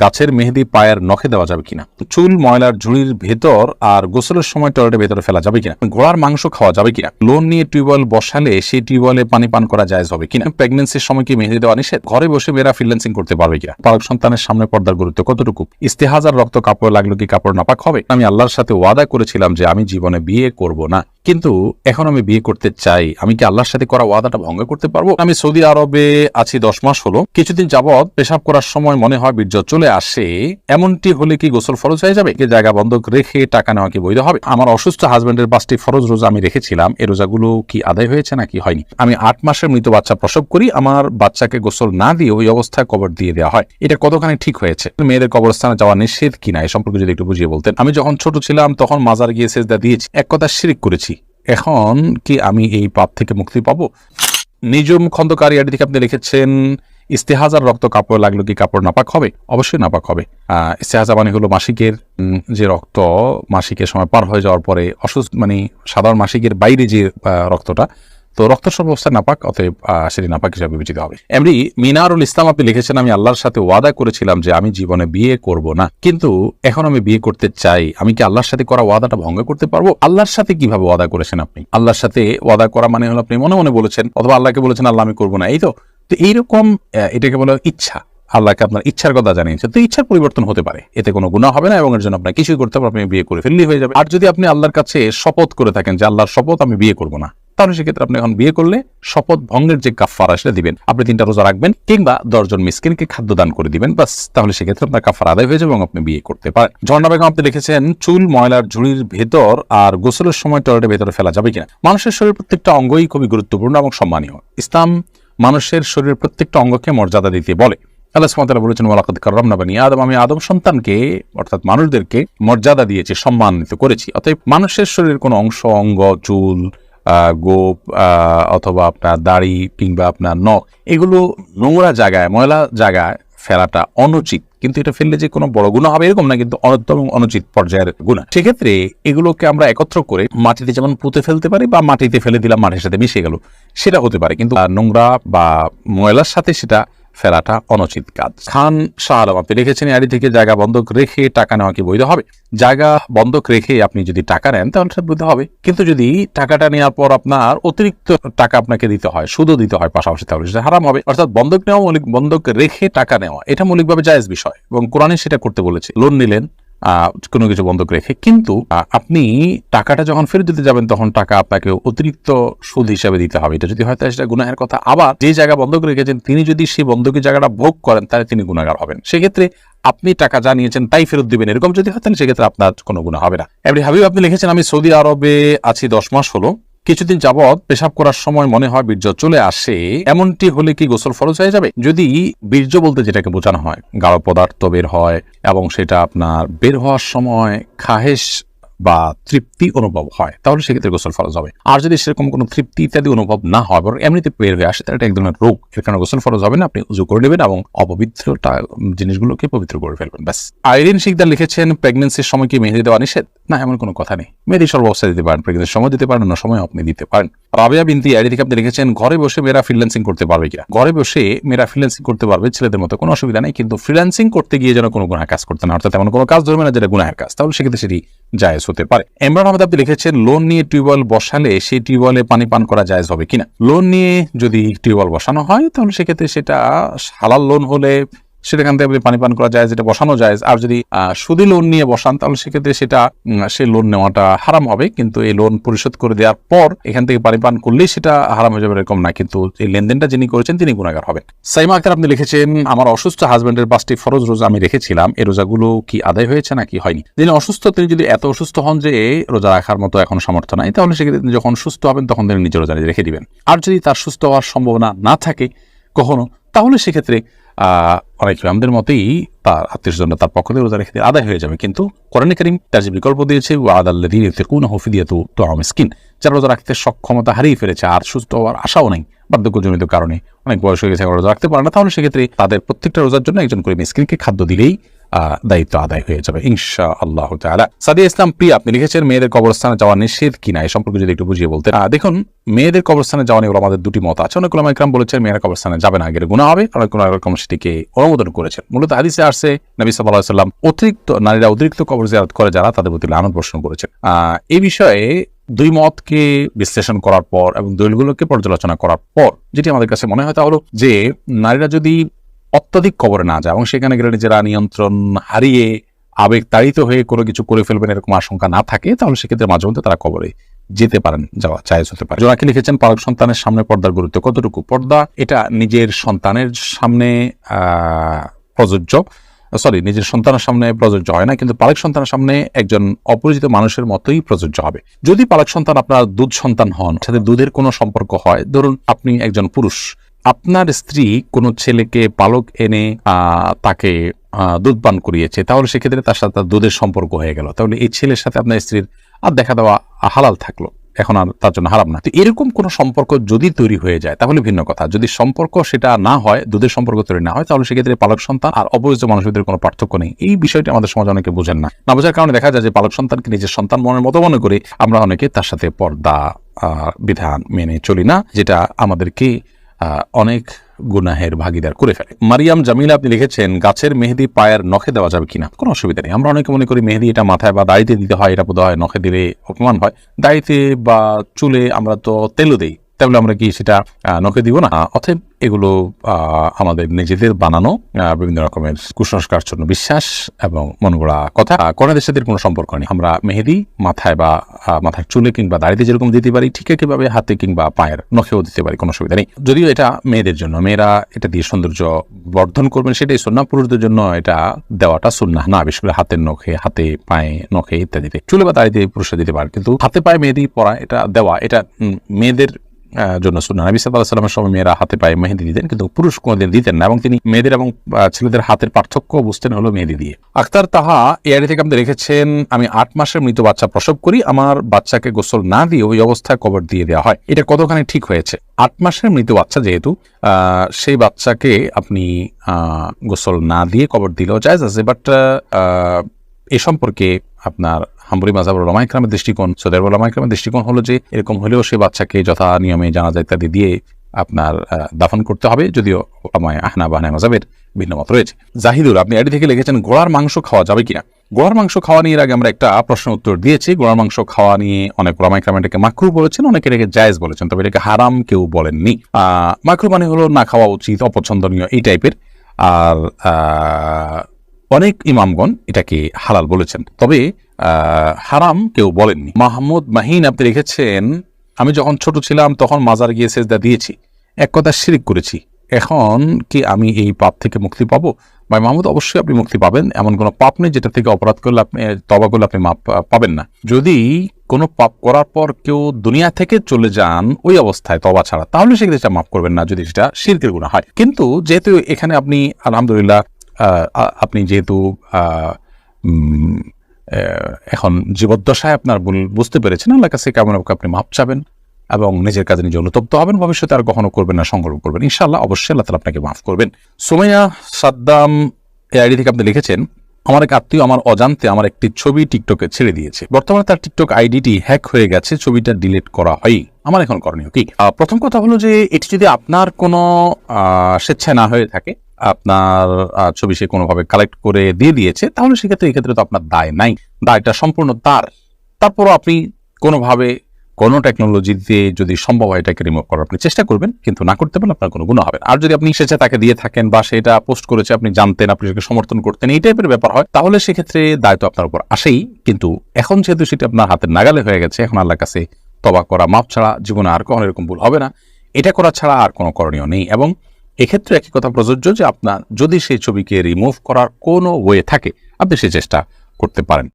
গাছের মেহেদি পায়ের নখে দেওয়া যাবে কিনা? চুল, ময়লার ঝুড়ির ভেতর আর গোসলের সময় টয়লেটের ভেতরে ফেলা যাবে কিনা? ঘোড়ার মাংস খাওয়া যাবে কিনা? লোন নিয়ে টিউবওয়েল বসালে সেই টিউবওয়েলে পানি পান করা যায় হবে কিনা? প্রেগনেন্সির সময় কি মেহেদি দেওয়া নিষেধ? ঘরে বসে মেয়েরা ফ্রিল্যান্সিং করতে পারবে কিনা? পালক সন্তানের সামনে পর্দার গুরুত্ব কতটুকু? ইস্তেহাজার রক্ত কাপড় লাগল কি কাপড় নাপাক হবে? আমি আল্লাহর সাথে ওয়াদা করেছিলাম যে আমি জীবনে বিয়ে করব না। কিন্তু এখন আমি বিয়ে করতে চাই, আমি কি আল্লাহর সাথে করা ওয়াদাটা ভঙ্গ করতে পারব? আমি সৌদি আরবে আছি দশ মাস হলো। কিছুদিন যাবৎ পেশাব করার সময় মনে হয় বীর্য চলে আসে। এমনটি হলে কি গোসল ফরজ হয়ে যাবে? কি জায়গা বন্ধক রেখে টাকা নেওয়া কি বৈধ হবে? আমার অসুস্থ হাজবেন্ডের পাঁচটি ফরজ রোজা আমি রেখেছিলাম। এই রোজাগুলো কি আদায় হয়েছে নাকি হয়নি? আমি আট মাসের মৃত বাচ্চা প্রসব করি। আমার বাচ্চাকে গোসল না দিয়ে ওই অবস্থায় কবর দিয়ে দেওয়া হয়। এটা কতখানি ঠিক হয়েছে? মেয়েদের কবরস্থানে যাওয়া নিষেধ কিনা? এই সম্পর্কে যদি একটু বুঝিয়ে বলতেন। আমি যখন ছোট ছিলাম, তখন মাজার গিয়ে সেজদা দিয়েছি। এক কথা শিরিক করেছি। এখন কি আমি এই পাপ থেকে মুক্তি পাবো? নিজম খন্দকার ইয়াটি থেকে আপনি লিখেছেন, ইস্তেহাজার রক্ত কাপড় লাগল কি কাপড় নাপাক হবে? অবশ্যই নাপাক হবে। ইস্তেহাজা মানে হলো মাসিকের যে রক্ত মাসিকের সময় পার হয়ে যাওয়ার পরে অসুস্থ মানে সাধারণ মাসিকের বাইরে যে রক্তটা তো রক্ত অবস্থায় নাপাক, অতএব সেটি নাপাক হিসাবে বিবেচিত হবে। এমনি মিনারুল ইসলাম আপনি লিখেছেন, আমি আল্লাহর সাথে ওয়াদা করেছিলাম যে আমি জীবনে বিয়ে করব না। কিন্তু এখন আমি বিয়ে করতে চাই। আমি কি আল্লাহর সাথে করা ওয়াদাটা ভঙ্গ করতে পারব? আল্লাহর সাথে কীভাবে ওয়াদা করেছেন আপনি? আল্লাহর সাথে ওয়াদা করা মানে হলো আপনি মনে মনে বলেছেন, অথবা আল্লাহকে বলেছেন, আল্লাহ, আমি করব না। এই তো তো এইরকম এটাকে বলা ইচ্ছা। আল্লাহকে আপনার ইচ্ছার কথা জানিয়েছে। তো ইচ্ছার পরিবর্তন হতে পারে। এতে কোনো গুণা হবে না এবং এর জন্য আপনার কিছুই করতে হবে আপনি বিয়ে করে ফেললেই হয়ে যাবে। আর যদি আপনি আল্লাহর কাছে শপথ করে থাকেন যে, আল্লাহর শপথ, আমি বিয়ে করব না। তাহলে সেক্ষেত্রে আপনি এখন বিয়ে করলে শপথ ভঙ্গের যে কাফারা সেটা দিবেন। আপনি তিনটা রোজা রাখবেন কিংবা দশজন মিসকিনকে খাদ্য দান করে দিবেন। বাস তাহলে সেক্ষেত্রে আপনার কাফার আদায় হয়ে যাবে এবং আপনি বিয়ে করতে পারেন। ঝর্ণা বেগম, আপনি লিখেছেন চুল, ময়লার ঝুড়ির ভেতর আর গোসলের সময় টয়লেটের ভেতরে ফেলা যাবে কিনা? মানুষের শরীর প্রত্যেকটা অঙ্গই খুবই গুরুত্বপূর্ণ এবং সম্মানীয়। ইসলাম মানুষের শরীরের প্রত্যেকটা অঙ্গকে মর্যাদা দিতে বলে। আল্লাহ সুবহানাহু বলেছেন, ওয়ালাকাদ কাররামনা বানি আদম। আমি আদম সন্তানকে, অর্থাৎ মানুষদেরকে মর্যাদা দিয়েছি, সম্মানিত করেছি। অতএব মানুষের শরীরের কোনো অংশ, অঙ্গ, চুল গোপ অথবা আপনার দাড়ি কিংবা আপনার নখ, এগুলো নোংরা জায়গায়, ময়লা জায়গায় ফেলাটা অনুচিত। কিন্তু এটা ফেললে যে কোনো বড় গুণা হবে এরকম না, কিন্তু এবং অনুচিত পর্যায়ের গুণা। সেক্ষেত্রে এগুলোকে আমরা একত্র করে মাটিতে যেমন পুঁতে ফেলতে পারি বা মাটিতে ফেলে দিলাম মাটির সাথে মিশে গেল, সেটা হতে পারে। কিন্তু নোংরা বা ময়লার সাথে সেটা ফেলাটা অনুচিত কাজ। খান শাহ আলম, আপনি লিখেছেন আড়ি থেকে জায়গা বন্ধক রেখে টাকা নেওয়া কি বৈধ হবে? জায়গা বন্ধক রেখে আপনি যদি টাকা নেন, তাহলে সেটা বৈধ হবে। কিন্তু যদি টাকাটা নেওয়ার পর আপনার অতিরিক্ত টাকা আপনাকে দিতে হয়, সুদও দিতে হয় পাশাপাশি, তাহলে সেটা হারাম হবে। অর্থাৎ বন্ধক নেওয়া মৌলিক, বন্ধক রেখে টাকা নেওয়া, এটা মৌলিকভাবে জায়েজ বিষয় এবং কোরআনে সেটা করতে বলেছে। লোন নিলেন কোনো কিছু বন্ধক রেখে। কিন্তু আপনি টাকাটা যখন ফেরত দিতে যাবেন, তখন টাকা আপনাকে অতিরিক্ত সুদ হিসাবে দিতে হবে। এটা যদি হয়তো সেটা গুনাহের কথা। আবার যে জায়গা বন্ধক রেখেছেন, তিনি যদি সেই বন্ধকের জায়গাটা ভোগ করেন, তাহলে তিনি গুণাগার হবেন। সেক্ষেত্রে আপনি টাকা যা নিয়েছেন, তাই ফেরত দিবেন। এরকম যদি হয়, তাহলে সেক্ষেত্রে আপনার কোনো গুণা হবে না। এমনি হাবিব, আপনি লিখেছেন, আমি সৌদি আরবে আছি দশ মাস হলো। কিছুদিন যাবৎ পেশাব করার সময় মনে হয় বীর্য চলে আসে। এমনটি হলে কি গোসল ফরজ হয়ে যাবে? যদি বীর্য বলতে যেটাকে বোঝানো হয়, গাঢ় পদার্থ বের হয় এবং সেটা আপনার বের হওয়ার সময় খাহেশ বা তৃপ্তি অনুভব হয়, তাহলে সেক্ষেত্রে গোসল ফরজ হবে। আর যদি সেরকম কোনো তৃপ্তি ইত্যাদি অনুভব না হয়, বরং এমনিতে বের হয়ে আসে, তাহলে এক ধরনের রোগ। এর কারণে গোসল ফরজ হবে না, আপনি উজু করে নেবেন এবং অপবিত্রটা জিনিসগুলোকে পবিত্র করে ফেলবেন, ব্যাস। আইরিন শিকদার লিখেছেন প্রেগনেন্সির সময় কি মেহেদি দেওয়া নিষেধ? না, এমন কোনো কথা নেই। মেহেদি সর্বাবস্থায় দিতে পারেন প্রেগনেন্সির সময় দিতে পারেন, অন্য সময় আপনি দিতে পারেন। রাবিয়া বিনতি আইডি থেকে আপনি লিখেছেন, ঘরে বসে মেয়েরা ফ্রিল্যান্সিং করতে পারবে কিনা? ঘরে বসে মেয়েরা ফ্রিল্যান্সিং করতে পারবে, ছেলেদের মতো কোনো অসুবিধা নেই, কিন্তু ফ্রিল্যান্সিং করতে গিয়ে যেন কোনো গুণাহ কাজ করতে না অর্থাৎ এমন কোনো কাজ ধরবে না যেটা গুনাহের কাজ। তাহলে সেক্ষেত্রে সেটি জায়েজ হতে পারে। এমরান আহমেদ আপনি লিখেছেন, লোন নিয়ে টিউবওয়েল বসালে সেই টিউবওয়েলে পানি পান করা জায়েজ হবে কিনা? লোন নিয়ে যদি টিউবওয়েল বসানো হয়, তাহলে সেক্ষেত্রে সেটা হালাল লোন হলে সেখান থেকে পানি পান করা যায়, যেটা বসানো যায়, আর যদি সুদি লোন নিয়ে বসান, তাহলে সেক্ষেত্রে সেটা সেই লোন নেওয়াটা হারাম হবে। কিন্তু এই লোন পরিশোধ করে দেওয়ার পর এখান থেকে পানি পান করলেই সেটা হারাম হয়ে যাবে এরকম না। কিন্তু এই লেনদেনটা যিনি করেছেন, তিনি গুণাগার হবেন। সাইমা আক্তার, আপনি লিখেছেন, আমার অসুস্থ হাজবেন্ডের পাঁচটি ফরজ রোজা আমি রেখেছিলাম। এই রোজাগুলো কি আদায় হয়েছে নাকি হয়নি? যিনি অসুস্থ, তিনি যদি এত অসুস্থ হন যে রোজা রাখার মতো এখন সামর্থ্য নাই, তাহলে সেক্ষেত্রে যখন সুস্থ হবেন, তখন তিনি নিজের রোজা রেখে দিবেন। আর যদি তার সুস্থ হওয়ার সম্ভাবনা না থাকে কখনো, তাহলে সেক্ষেত্রে অনেক আমাদের মতেই তার আত্মীয় স্বজনরা তার পক্ষ থেকে রোজা রেখে দিয়ে আদায় হয়ে যাবে। কিন্তু কোরআনে করিম তার যে বিকল্প দিয়েছে ওয়াদ আল্লাদিন কোন হফিদিয়া তো তো মিসকিন, যারা রোজা রাখতে সক্ষমতা হারিয়ে ফেলেছে আর সুস্থ হওয়ার আশাও নেই বার্ধক্যজনিত কারণে। অনেক বয়স হয়ে গেছে রোজা রাখতে পারে না। তাহলে সেক্ষেত্রে তাদের প্রত্যেকটা রোজার জন্য একজন করে মিসকিনকে খাদ্য দিলেই দায়িত্ব আদায় হয়ে যাবে। ইনশা আল্লাহ তাআলা। সাদিয়া ইসলাম, প্রিয়া, আপনি লিখেছেন মেয়েদের কবরস্থানে যাওয়া নিষেধ কিনা? এই সম্পর্কে যদি একটু বুঝিয়ে বলতে দেখুন, মেয়েদের কবরস্থানে যাওয়া নিয়ে আমাদের দুটি মত আছে। অনেক ওলামা ইকরাম বলেছেন, মেয়েরা কবরস্থানে যাবে না গেলে গুণা হবে। অনেক রকম সেটিকে অনুমোদন করেছেন। মূলত হাদিসে আসছে, নবী আলাইহি সাল্লাম অতিরিক্ত, নারীরা অতিরিক্ত কবর জিয়ারত করে যারা তাদের প্রতি লানত পোষণ করেছেন। এই বিষয়ে দুই মতকে বিশ্লেষণ করার পর এবং দলিলগুলোকে পর্যালোচনা করার পর, যেটি আমাদের কাছে মনে হয় তা হলো যে, নারীরা যদি অত্যাধিক কবরে না যায় এবং সেখানে গেলে নিজেরা নিয়ন্ত্রণ হারিয়ে আবেগ তাড়িত হয়ে কোনো কিছু করে ফেলবেন এরকম আশঙ্কা না থাকে, তাহলে সেক্ষেত্রে মাঝে মধ্যে তারা কবরে যেতে পারেন, যাওয়া চাইজ হতে পারে। জোনাকি লিখেছেন, পালক সন্তানের সামনে পর্দার গুরুত্ব কতটুকু? পর্দা, এটা নিজের সন্তানের সামনে প্রযোজ্য। সরি, নিজের সন্তানের সামনে প্রযোজ্য হয় না, কিন্তু পালক সন্তানের সামনে একজন অপরিচিত মানুষের মতোই প্রযোজ্য হবে। যদি পালক সন্তান আপনার দুধ সন্তান হন, সাথে দুধের কোনো সম্পর্ক হয়, ধরুন আপনি একজন পুরুষ আপনার স্ত্রী কোনো ছেলেকে পালক এনে তাকে দুধ পান করিয়েছে, তাহলে সেক্ষেত্রে তার সাথে দুধের সম্পর্ক হয়ে গেল। তাহলে এই ছেলের সাথে আপনার স্ত্রীর আর দেখা দেওয়া হালাল থাকল। এখন আর তার জন্য হারাম না। তো এরকম কোনো সম্পর্ক যদি তৈরি হয়ে যায়, তাহলে ভিন্ন কথা। যদি সম্পর্ক সেটা না হয়, দুধের সম্পর্ক তৈরি না হয়, তাহলে সেক্ষেত্রে পালক সন্তান আর অপরিচিত মানুষদের কোনো পার্থক্য নেই। এই বিষয়টি আমাদের সমাজে অনেকে বোঝেন না। না বোঝার কারণে দেখা যায় যে পালক সন্তানকে নিজের সন্তান মনের মতো মনে করে আমরা অনেকে তার সাথে পর্দা বিধান মেনে চলি না, যেটা আমাদেরকে অনেক গুনাহের ভাগিদার করে ফেলে। মারিয়াম জামিলা, আপনি লিখেছেন, গাছের মেহেদি পায়ের নখে দেওয়া যাবে কিনা? কোনো অসুবিধা নেই। আমরা অনেকে মনে করি মেহেদি এটা মাথায় বা দাড়িতে দিতে হয়, এটা বোধ হয় নখে দিলে অপমান হয়। দাড়িতে বা চুলে আমরা তো তেলও দিই। তাহলে আমরা কি সেটা নখে দিব না? অতএব এগুলো আমাদের নিজেদের বানানো বিভিন্ন রকমের কুসংস্কার জন্য বিশ্বাস এবং মন গড়া কথা কন্যাদের সাথে কোনো সম্পর্ক নেই। আমরা মেহেদি মাথায় বা মাথার চুলে কিংবা দাড়িতে যেরকম দিতে পারি, ঠিক একইভাবে হাতে কিংবা পায়ের নখেও দিতে পারি, কোনো সুবিধা নেই। যদিও এটা মেয়েদের জন্য, মেয়েরা এটা দিয়ে সৌন্দর্য বর্ধন করবেন সেটাই সুন্না পুরুষদের জন্য এটা দেওয়াটা সুন্না না, বিশেষ করে হাতের নখে, হাতে, পায়ে নখে ইত্যাদিতে। চুলে বা দাড়িতে পুরুষরা দিতে পারে, কিন্তু হাতে পায়ে মেহেদি পরা, এটা দেওয়া, এটা মেয়েদের জন্য সুন্না নবী সাল্লাহ সময় মেয়েরা হাতে পায়ে মেহেদি দিতেন, কিন্তু পুরুষ কোনোদিন দিতেন না, এবং তিনি মেয়েদের এবং ছেলেদের হাতের পার্থক্য বুঝতেন হলো মেহেদি দিয়ে। আখতার তাহা এআইডি থেকে আপনি রেখেছেন আমি আট মাসের মৃত বাচ্চা প্রসব করি, আমার বাচ্চাকে গোসল না দিয়ে ওই অবস্থায় কবর দিয়ে দেওয়া হয়। এটা কতখানি ঠিক হয়েছে? আট মাসের মৃত বাচ্চা যেহেতু সেই বাচ্চাকে আপনি গোসল না দিয়ে কবর দিলেও যায় আছে, বাট এ সম্পর্কে আপনার হাম্বরি মাজাবুর রমাইক্রামের দৃষ্টিকোণ। সৌদের রমাইক্রামের দৃষ্টিকোণ হলো যে, এরকম হলেও সে বাচ্চাকে যথা নিয়মে জানাজা ইত্যাদি দিয়ে আপনার দাফন করতে হবে, যদিও আমায় আহনা বাহনা মাজাবের ভিন্ন মত রয়েছে। জাহিদুর আপনি এটি থেকে লিখেছেন, গোড়ার মাংস খাওয়া যাবে কিনা? গোড়ার মাংস খাওয়া নিয়ে আগে আমরা একটা প্রশ্ন উত্তর দিয়েছি। গোড়ার মাংস খাওয়া নিয়ে অনেক ওলামাইক্রাম এটাকে মাকরু বলেছেন, অনেকে এটাকে জায়েজ বলেছেন, তবে এটাকে হারাম কেউ বলেননি। মাকরু মানে হলো না খাওয়া উচিত, অপছন্দনীয়, এই টাইপের আর অনেক ইমামগণ এটাকে হালাল বলেছেন। তবে হারাম কেউ বলেননি। মাহমুদ মাহিন আপনি লিখেছেন, আমি যখন ছোট ছিলাম তখন মাজার গিয়ে সেজদা দিয়েছি। এক কথা শিরিক করেছি। এখন কি আমি এই পাপ থেকে মুক্তি পাবো? ভাই মাহমুদ, অবশ্যই আপনি মুক্তি পাবেন। এমন কোনো পাপ নেই যেটা থেকে অপরাধ করলে আপনি তবা করলে আপনি মাপ পাবেন না। যদি কোনো পাপ করার পর কেউ দুনিয়া থেকে চলে যান, ওই অবস্থায় তবা ছাড়া, তাহলে সেক্ষেত্রে সেটা মাফ করবেন না যদি সেটা শিরকের গুণা হয়। কিন্তু যেহেতু এখানে আপনি আলহামদুলিল্লাহ আপনি যেহেতু এখন জীবদ্দশায় আপনার ভুল বুঝতে পেরেছেন আল্লাহ কাছে কেমন আপনি মাপ চাবেন এবং নিজের কাজে নিজে অনুতপ্ত হবেন, ভবিষ্যতে আর কখনো করবেন না, সংগ্রহ করবেন। ইনশাআল্লাহ অবশ্যই আল্লাহ তালা আপনাকে মাফ করবেন। সোমাইয়া সাদ্দাম এই আইডি থেকে আপনি লিখেছেন, আমার এক আত্মীয় আমার অজান্তে আমার একটি ছবি টিকটকে ছেড়ে দিয়েছে। বর্তমানে তার টিকটক আইডিটি হ্যাক হয়ে গেছে, ছবিটা ডিলিট করা হয় আমার এখন করণীয় কি? প্রথম কথা হলো যে, এটি যদি আপনার কোনো স্বেচ্ছায় না হয়ে থাকে আপনার ছবি সে কোনোভাবে কালেক্ট করে দিয়ে দিয়েছে, তাহলে সেক্ষেত্রে, এক্ষেত্রে তো আপনার দায় নাই। দায়টা সম্পূর্ণ তার। তারপরও আপনি কোনোভাবে কোনো টেকনোলজি দিয়ে যদি সম্ভব হয় এটাকে রিমুভ করার, আপনি চেষ্টা করবেন, কিন্তু না করতে পারলে আপনার কোনো গুণ হবে। আর যদি আপনি স্বেচ্ছা তাকে দিয়ে থাকেন বা সেটা পোস্ট করেছে, আপনি জানতেন, আপনি সেটাকে সমর্থন করতেন, এই টাইপের ব্যাপার হয়, তাহলে সেক্ষেত্রে দায়িত্ব আপনার উপর আসেই। কিন্তু এখন যেহেতু সেটা আপনার হাতের নাগালে হয়ে গেছে, এখন আল্লাহ কাছে তবা করা মাপ ছাড়া জীবনে আর কখনো এরকম ভুল হবে না। এটা করা ছাড়া আর কোনো করণীয় নেই। এবং এক্ষেত্রে একই কথা প্রযোজ্য যে আপনার যদি সেই ছবিকে রিমুভ করার কোনো ওয়ে থাকে, আপনি সেই চেষ্টা করতে পারেন।